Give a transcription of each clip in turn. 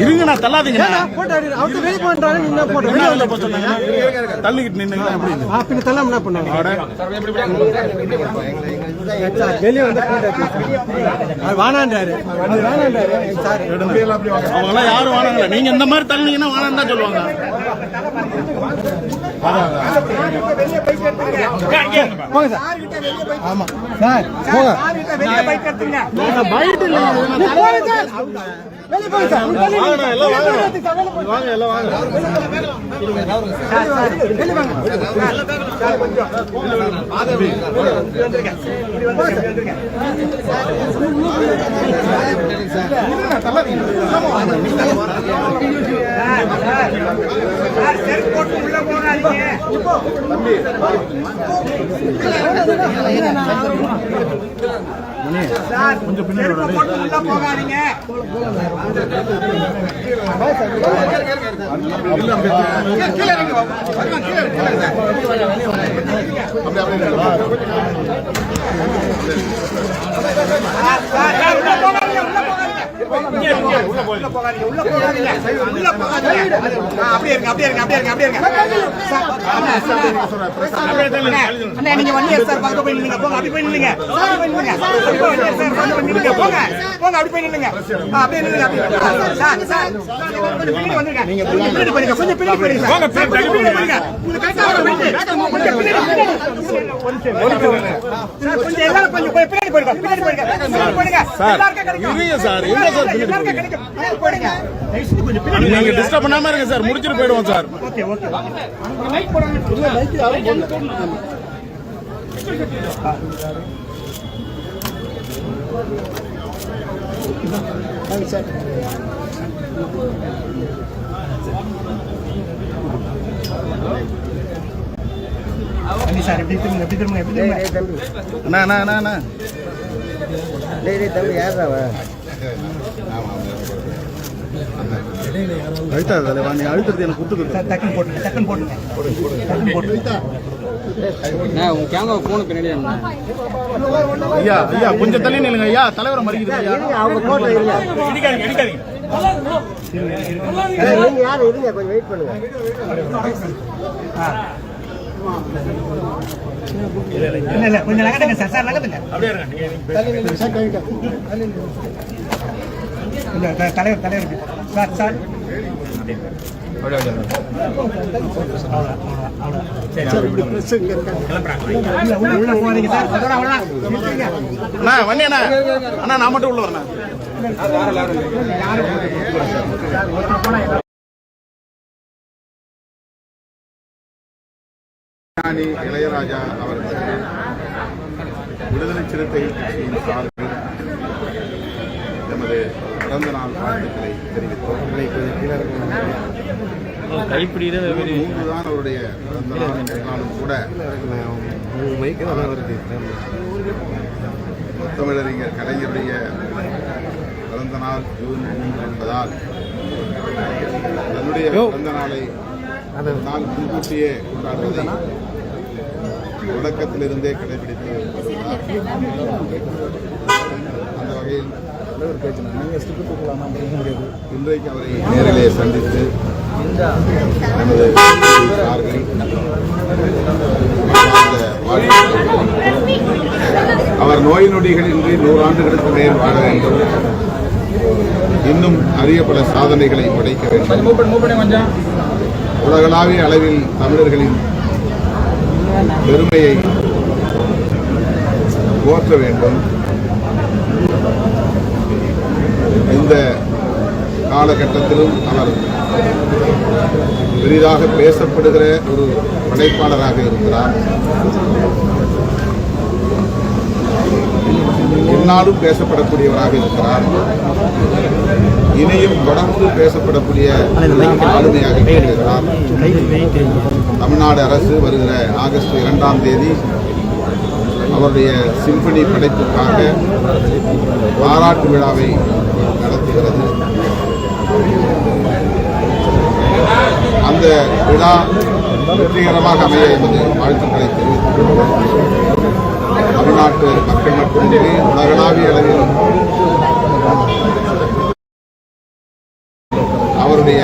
இருங்க நான் தள்ளாதீங்க தள்ளிக்கிட்டு ஆ, பின்ன தள்ளாம என்ன பண்ணுவாங்க? வெளிய வந்து வேணான்றாரு. சார், அவங்க எல்லாம் யாரும் வானாங்கல்ல நீங்க இந்த மாதிரி தள்ளினீங்கன்னா வானான்னு தான் சொல்லுவாங்க போங்க சார். ஆமா. சார், போங்க. நான் பயந்து இல்லை. நீ போங்க சார். வெளிய போங்க சார். உங்க வெளிய வாங்கண்ணா, எல்லாம் வாங்க. சார், வெளிய sir, பக்கத்துல போய் நில்லுங்க. போங்க, ¡Claro, no, no, no! அப்படி போய் நில்லுங்க. அப்படி போய் நில்லுங்க. அப்படி போய் one year sir, பக்கத்துல போய் நில்லுங்க. போங்க. போங்க, அப்படி போய் நில்லுங்க. ஆ, அப்படியே நில்லுங்க, அப்படியே. ஆ, சார், சார், கொஞ்சம் பின்னாடி. கொஞ்சம் போயிருங்க, சார். சார். சார், எல்லாரும் கொஞ்சம் போய் பின்னாடி போயிருங்க. பின்னாடி போயிருங்க. பின்னாடி போயிருங்க. எல்லாருக்கும் கிடைக்கும். இருங்க சார், எங்க சார் பின்னாடி நீங்க டிஸ்டர்ப் பண்ணாம இருங்க சார் முடிச்சிட்டு போயிடுவோம் சார். Okay okay. சார் எப்படி திரும்ப எப்படி திரும்ப எப்படி திரும்ப அண்ணா அண்ணா அண்ணா. அண்ணா அழுத்தாது தலைவா நீ அழுத்துறது எனக்கு கொடுத்துக்கிட்டு சார் டக்குன்னு போட்டுங்க டக்குன்னு போட்டுங்க ஐயா ஐயா கொஞ்சம் தள்ளி நில்லுங்க ஐயா தலைவரை மறிக்குது ஐயா அவங்க போட்டோ யாரு இருங்க கொஞ்சம் வெயிட் பண்ணுங்க இல்ல இல்ல கொஞ்சம் நகட்டுங்க சார் சார் நகட்டுங்க கொஞ்சம் த- தலைவர் தலைவர் சார் சார் நான் மட்டும் உள்ள வரேன். ஞானி இளையராஜா அவர்களுக்கு விடுதலை சிறுத்தை கட்சியின் சார்பில் எமது பிறந்த நாள் வாழ்த்துக்களை தெரிவித்தோம். மூன்று தான் அவருடைய பிறந்த நாள் என்றாலும் கூட முத்தமிழறிஞர் கலைஞருடைய பிறந்த நாள் ஜூன் மூன்று என்பதால் தன்னுடைய பிறந்த நாளை நாள் முன்கூட்டியே கொண்டாடுவதை தொடக்கத்திலிருந்தே கடைபிடித்து அந்த வகையில் இன்றைக்கு அவரை நேரிலே சந்தித்து நமது அவர் நோய் நொடிகளின்றி நூறாண்டுகளுக்கு மேல் வாழ வேண்டும். இன்னும் அரிய பல சாதனைகளை படைக்க வேண்டும். உலகளாவிய அளவில் தமிழர்களின் பெருமையை போற்ற வேண்டும். இந்த காலகட்டத்திலும் அவர் பெரிதாக பேசப்படுகிற ஒரு படைப்பாளராக இருக்கிறார். எந்நாளும் பேசப்படக்கூடியவராக இருக்கிறார். இனியும் தொடர்ந்து பேசப்படக்கூடிய ஆளுமையாக இருக்கிறார். தமிழ்நாடு அரசு வருகிற ஆகஸ்ட் இரண்டாம் தேதி அவருடைய சிம்பனி படைப்புக்காக பாராட்டு விழாவை நடத்துகிறது. அந்த விழா வெற்றிகரமாக அமைய என்பது வாழ்த்துக்களை தெரிவித்துக் தமிழ்நாட்டு மக்கள் மட்டுமின்றி உலகளாவிய அளவில் அவருடைய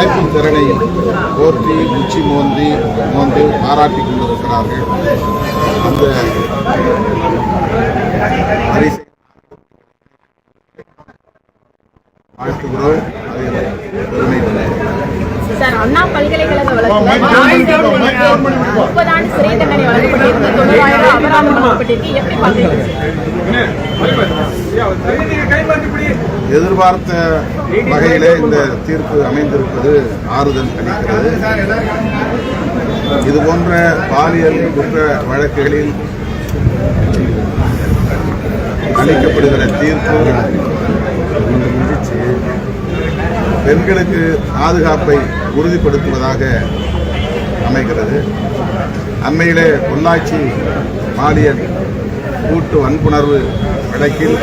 படைப்பு திறனை போற்றி உச்சி மோந்தி மோந்து பாராட்டிக் கொண்டிருக்கிறார்கள். அந்த பரிசை வாழ்த்துகிறோம். அதில் பெருமை கொள்கிறோம். சார் அண்ணா பல்கலைக்கழக வழக்குல முப்பது ஆண்டு சிறை தண்டனை வழங்கப்பட்டிருக்கு தொண்ணூறாயிரம் அபராதம் வழங்கப்பட்டிருக்கு. எப்படி பாக்குறீங்க எதிர்பார்த்த வகையிலே இந்த தீர்ப்பு அமைந்திருப்பது ஆறுதல் அளிக்கிறது. இது போன்ற பாலியல் குற்ற வழக்குகளில் அளிக்கப்படுகிற தீர்ப்பு பெண்களுக்கு பாதுகாப்பை உறுதிப்படுத்துவதாக அமைகிறது. அண்மையிலே பொள்ளாச்சி பாலியல் கூட்டு வன்புணர்வு வழக்கில்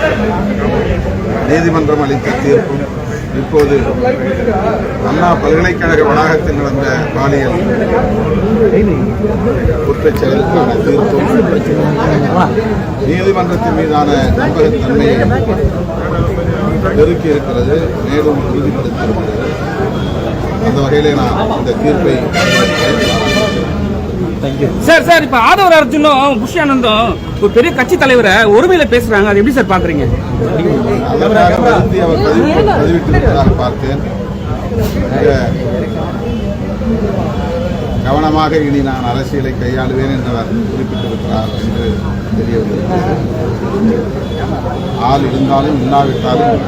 நீதிமன்றம் அளித்த தீர்ப்பும் இப்போது அண்ணா பல்கலைக்கழக வளாகத்தில் நடந்த பாலியல் குற்றச்செயலுக்கான தீர்ப்பும் நீதிமன்றத்தின் மீதான நம்பகத்தன்மையை பெருக்கி இருக்கிறது. மேலும் உறுதிப்படுத்தியிருக்கிறது அந்த வகையிலே நான் இந்த தீர்ப்பை சார் சார் இப்ப ஆதவர் அர்ஜுனும் புஷ் ஒரு பெரிய கட்சி தலைவரை ஒருமையில பேசுறாங்க. அது எப்படி சார் பாக்குறீங்க? பார்த்தேன் கவனமாக இனி நான் அரசியலை கையாளுவேன் என்று அவர் குறிப்பிட்டிருக்கிறார் என்று தெரிய ஆள் இருந்தாலும் இல்லாவிட்டாலும்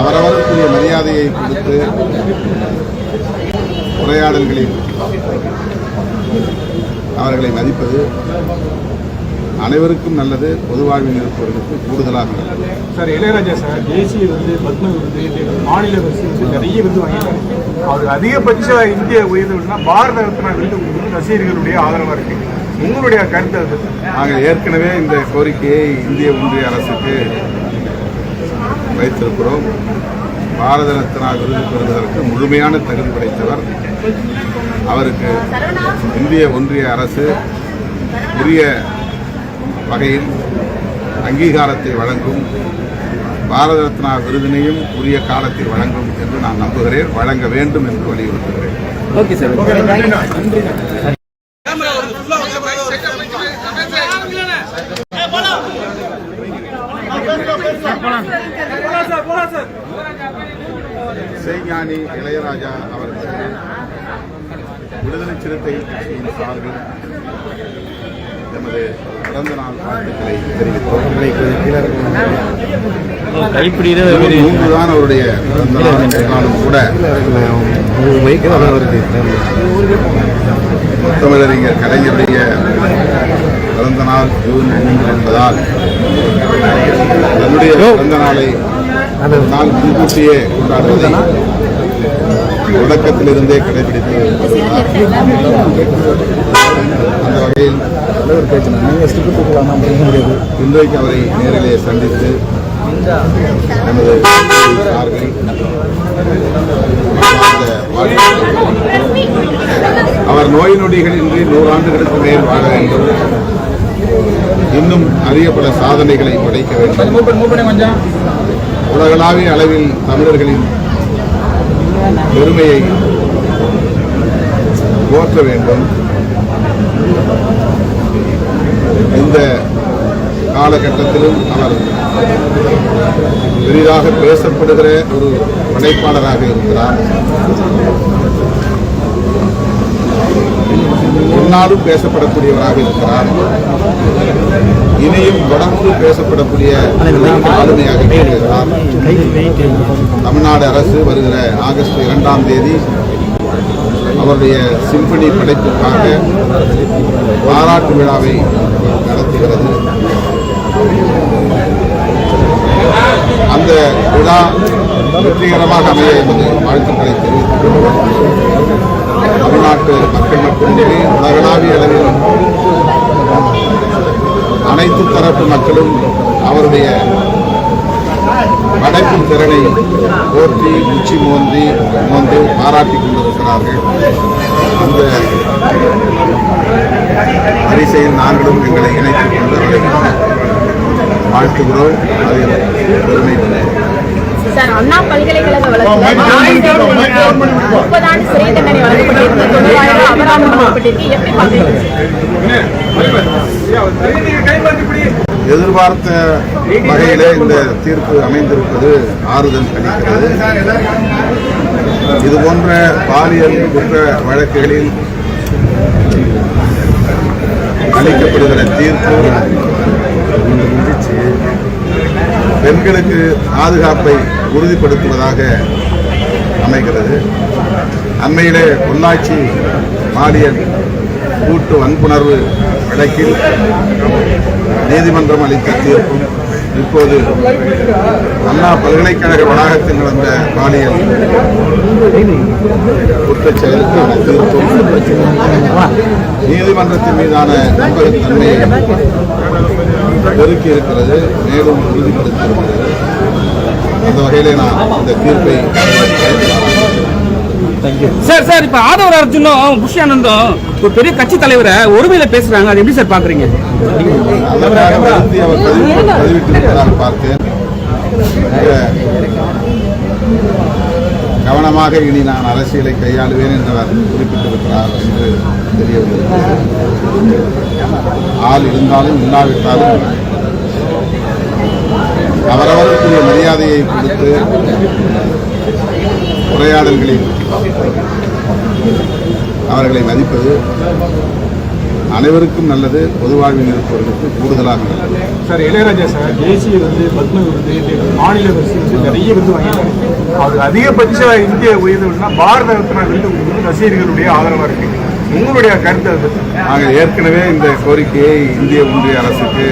அவரவருக்குரிய மரியாதையை கொடுத்து உரையாடல்களில் அவர்களை மதிப்பது அனைவருக்கும் நல்லது பொது வாழ்வில் இருப்பவர்களுக்கு கூடுதலாக நல்லது. சார் இளையராஜா சார் தேசிய விருது பத்ம விருது மாநில விருது நிறைய விருது வாங்கியிருக்காரு. அவருக்கு அதிகபட்ச இந்திய உயர்வு விருதுனா பாரத ரத்னா விருது ரசிகர்களுடைய ஆதரவா இருக்கு. உங்களுடைய கருத்து அது. நாங்கள் ஏற்கனவே இந்த கோரிக்கையை இந்திய ஒன்றிய அரசுக்கு வைத்திருக்கிறோம். பாரத ரத்னா விருது பெறுவதற்கு முழுமையான தகுதி படைத்தவர் அவருக்கு இந்திய ஒன்றிய அரசு உரிய வகையில் அங்கீகாரத்தை வழங்கும் பாரத ரத்னா விருதினையும் உரிய காலத்தில் வழங்கும் என்று நான் நம்புகிறேன் வழங்க வேண்டும் என்று வலியுறுத்துகிறேன் ஓகே சார் இசைஞானி இளையராஜா அவர்களுக்கு விடுதலை சிறுத்தை கட்சியின் சார்பில் எமது பிறந்த நாள் வாழ்த்துக்களை தெரிவித்தோம் மூன்று தான் அவருடைய பிறந்த நாள். என்றாலும் கூட முத்தமிழறிஞர் கலைஞருடைய பிறந்த நாள் ஜூன் மூன்று என்பதால் தன்னுடைய பிறந்த நாளை நான் முன்கூட்டியே கொண்டாடுவதை தொடக்கத்திலிருந்தே கடைபிடித்து அந்த வகையில் இன்றைக்கு அவரை நேரிலே சந்தித்து நமது அவர் நோய் நொடிகளின்றி நூறாண்டுகளுக்கு மேல் வாழ வேண்டும். இன்னும் அறிய பல சாதனைகளை படைக்க வேண்டும். உலகளாவிய அளவில் தமிழர்களின் பெருமையை போற்ற வேண்டும். இந்த காலகட்டத்திலும் அவர் பெரிதாக பேசப்படுகிற ஒரு படைப்பாளராக இருக்கிறார். முன்னாலும் பேசப்படக்கூடியவராக இருக்கிறார். இனியும் தொடர்ந்து பேசப்படக்கூடிய ஆளுமையாக இருக்கிறார். தமிழ்நாடு அரசு வருகிற ஆகஸ்ட் இரண்டாம் தேதி அவருடைய சிம்பனி படைப்புக்காக பாராட்டு விழாவை நடத்துகிறது. அந்த விழா வெற்றிகரமாக அமைய எமது வாழ்த்துக்களை தெரிவித்துக் கொள்கிறோம். தமிழ்நாட்டு மக்கள் மட்டுமின்றி உலகளாவிய அளவில் அனைத்து தரப்பு மக்களும் அவருடைய படைக்கும் திறனை போற்றி உச்சி மோந்தி மோந்து பாராட்டிக் கொண்டிருக்கிறார்கள். அந்த வரிசையில் நாங்களும் எங்களை இணைத்துக் கொண்டு வாழ்த்துகிறோம். அதில் பெருமை சார் அண்ணா பல்கலைக்கழக வழக்குல முப்பது ஆண்டு சிறை தண்டனை வழங்கப்பட்டிருக்கு தொண்ணூறாயிரம் அபராதம் வழங்கப்பட்டிருக்கு எப்படி பாக்குறீங்க எதிர்பார்த்த வகையிலே இந்த தீர்ப்பு அமைந்திருப்பது ஆறுதல் அளிக்கிறது இது போன்ற பாலியல் குற்ற வழக்குகளில் அளிக்கப்படுகிற தீர்ப்பு பெண்களுக்கு பாதுகாப்பை உறுதிப்படுத்துவதாக அமைகிறது. அண்மையிலே பொள்ளாச்சி பாலியல் கூட்டு வன்புணர்வு வழக்கில் நீதிமன்றம் அளித்த தீர்ப்பும் இப்போது அண்ணா பல்கலைக்கழக வளாகத்தில் நடந்த பாலியல் குற்றச்செயலுக்கான தீர்ப்பும் நீதிமன்றத்தின் மீதான நம்பகத்தன்மையை பெருக்கி இருக்கிறது மேலும் உறுதிப்படுத்தியிருக்கிறது. அந்த வகையிலே நான் இந்த தீர்ப்பை சார் சார் இப்ப ஆதவர் அர்ஜுனும் புஷி ஆனந்தும் ஒரு பெரிய கட்சி தலைவரை ஒருமையில பேசுறாங்க. அது எப்படி சார் பாக்குறீங்க? பார்த்தேன். மிக கவனமாக இனி நான் அரசியலை கையாளுவேன் என்று குறிப்பிட்டிருக்கிறார். என்று ஆள் இருந்தாலும் இல்லாவிட்டாலும் அவரவருக்குரிய மரியாதையை கொடுத்து உரையாடல்களில் அவர்களை மதிப்பது அனைவருக்கும் நல்லது பொது வாழ்வில் இருப்பவர்களுக்கு கூடுதலாக நல்லது. சார் இளையராஜா சார் தேசிய விருது பத்ம விருது மாநில விருது வந்து நிறைய விருது வாங்கியிருக்காரு. அவருக்கு அதிகபட்ச இந்திய உயர்வு பாரத ரத்னா விருது ரசிகர்களுடைய ஆதரவாக இருக்கு. உங்களுடைய கருத்து அது. நாங்கள் ஏற்கனவே இந்த கோரிக்கையை இந்திய ஒன்றிய அரசுக்கு